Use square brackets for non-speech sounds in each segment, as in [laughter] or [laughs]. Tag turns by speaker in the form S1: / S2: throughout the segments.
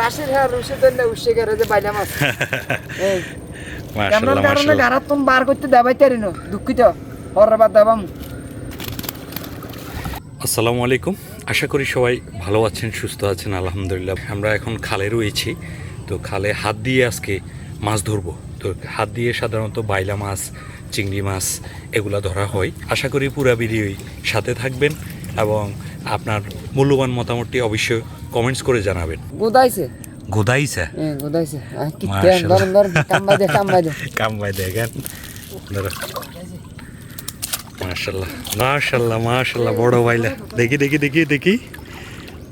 S1: রাশের হ্যাঁ রুশে উসে যে বাইলা মাছ। কারণে
S2: মাশাল্লাহ।
S1: গারাত তুমি বার করতে দেবাই তারি না? দুঃখিত। পরের বার দেবাম।
S2: আসসালামু আলাইকুম। আশা করি সবাই ভালো আছেন সুস্থ আছেন আলহামদুলিল্লাহ। আমরা এখন খালে রয়েছি। তো খালে হাত দিয়ে আজকে মাছ ধরবো। তো হাত দিয়ে সাধারণত বাইলা মাছ চিংড়ি মাছ এগুলা ধরা হয়। আশা করি পুরা ভিডিওই সাথে থাকবেন। এবং আপনার মূল্যবান মতামতটি অবশ্যই কমেন্টস করে জানাবেন।
S1: গোদাইছে।
S2: গোদাইছে?
S1: হ্যাঁ কামবাই
S2: দেখেন [laughs] মাশাল্লাহ মাশাল্লাহ মাশাল্লাহ বড় বাইলা দেখি দেখি দেখি দেখি।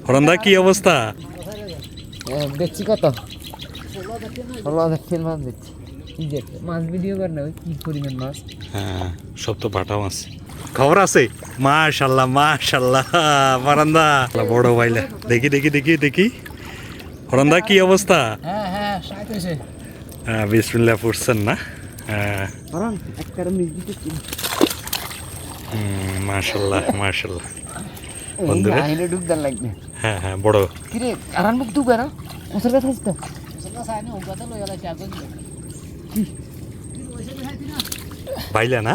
S2: হরন্দা কি অবস্থা?
S1: দেখছি কত? ষোলো হাজার তিন মাছ দেখছি মাছ ভিডিও কর না কি পরিমাণ মাছ?
S2: হ্যাঁ সব তো পাঠাও আছে খবর আছে? মাশাল্লাহ মাশাল্লাহ বারান্দা বড় ভাইলা। দেখি দেখি দেখি দেখি। হরন্দা কি অবস্থা?
S1: হ্যাঁ হ্যাঁ
S2: হ্যাঁ বিসমিল্লাহ পড়ছেন না? হ্যাঁ। মাশাল্লাহ মাশাল্লাহ। বন্ধুরা? হ্যাঁ হ্যাঁ বড়।
S1: কিরে আরান মুখ ডুবে না ওসর কথা হচ্ছে
S2: বাইলা না?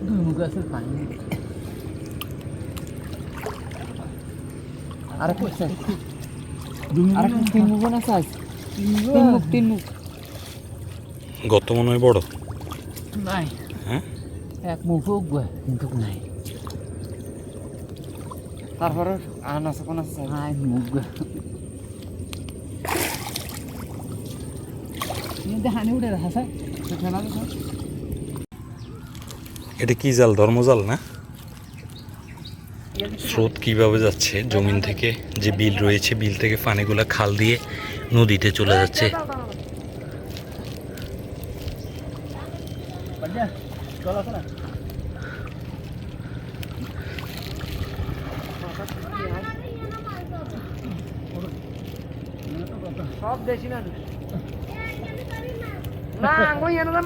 S3: দুই আছে পানি
S1: আর তিন মুখ না
S2: গত মনে হয় বড়
S3: নাই
S2: হ্যাঁ
S3: এক মুখ উগবে কিন্তু নাই
S1: তারপরে আন আছে কোন আছে
S3: হাই মুখ হানি উঠে স্যার
S1: খেলা
S2: এটা কি জাল? ধর্মজাল না? স্রোত কীভাবে যাচ্ছে? জমিন থেকে যে বিল রয়েছে, বিল থেকে পানিগুলা খাল দিয়ে নদীতে চলে যাচ্ছে।
S1: সব দেশি না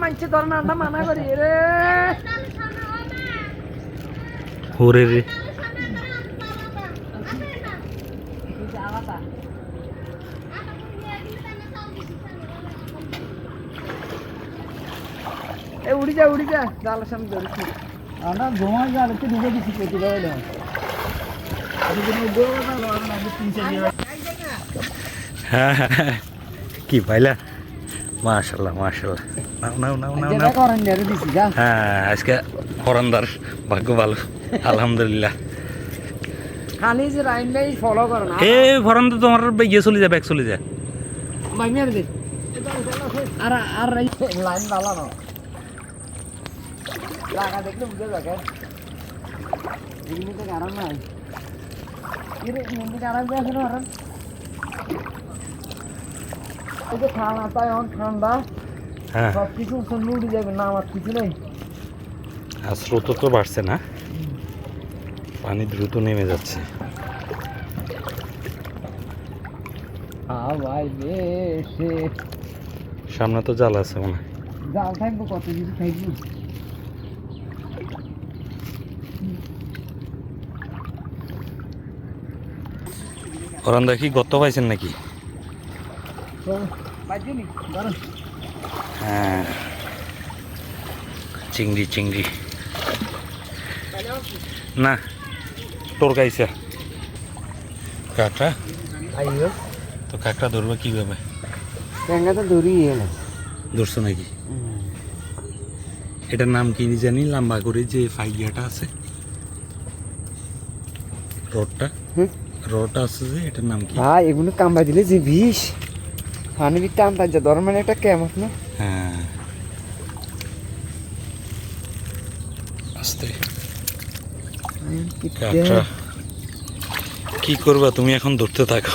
S1: মানছে ধর না মানা করি। রে
S2: ওরে রে
S1: এ উড়ি যা উড়ি যা। জালের সামনে
S3: ডুবে দিছি
S2: হ্যাঁ হ্যাঁ, হ্যাঁ। কি পাইলা মাশাল্লাহ মাশাল্লাহ। নাও নাও নাও নাও হ্যাঁ আজকে হরন্দার ভাগ্য ভালো। আলহামদুলিল্লাহ।
S1: খালি যে রাইন নাই ফলো করে না।
S2: এ হরন্দা তোমার ইয়ে চলে ব্যাগ চলে
S1: ভাই মেরে দে। আর আর লাইন ভালো না। লাগা দেখলে বুঝে আরাম নাই। এর এমনি আরাম দিয়ে আসলে আরাম এই যে ঠান্ডা তাই এখন ঠান্ডা
S2: হ্যাঁ।
S1: সব কিছু উঠে যাবে না আমার কিছু নেই।
S2: আর স্রোত তো বাড়ছে না। পানি দ্রুত নেমে যাচ্ছে। সামনে তো জাল আছে মনে হয়।
S1: জাল থাকব কত কিছু থাকব?
S2: হরন্দা কি গত পাইছেন নাকি? হ্যাঁ। চিংড়ি চিংড়ি। না তোর গাইছে কাঁকড়া?
S1: আইও।
S2: তো কাঁকড়া ধরবে কীভাবে?
S1: ট্যাঙ্গা তো দড়ি এলো।
S2: ধরছো নাকি? এটার নাম কি জানি? লম্বা করে যে ফাইয়াটা আছে। রডটা?
S1: হুম।
S2: রডটা আছে যে এটার নাম কি?
S1: ভাই এগুলো কামড়া দিলে যে বিষ। পানি বিট টান টান ধর মানে একটা কেমন না?
S2: হ্যাঁ। আস্তে। কি করবা তুমি এখন ধরতে থাকো।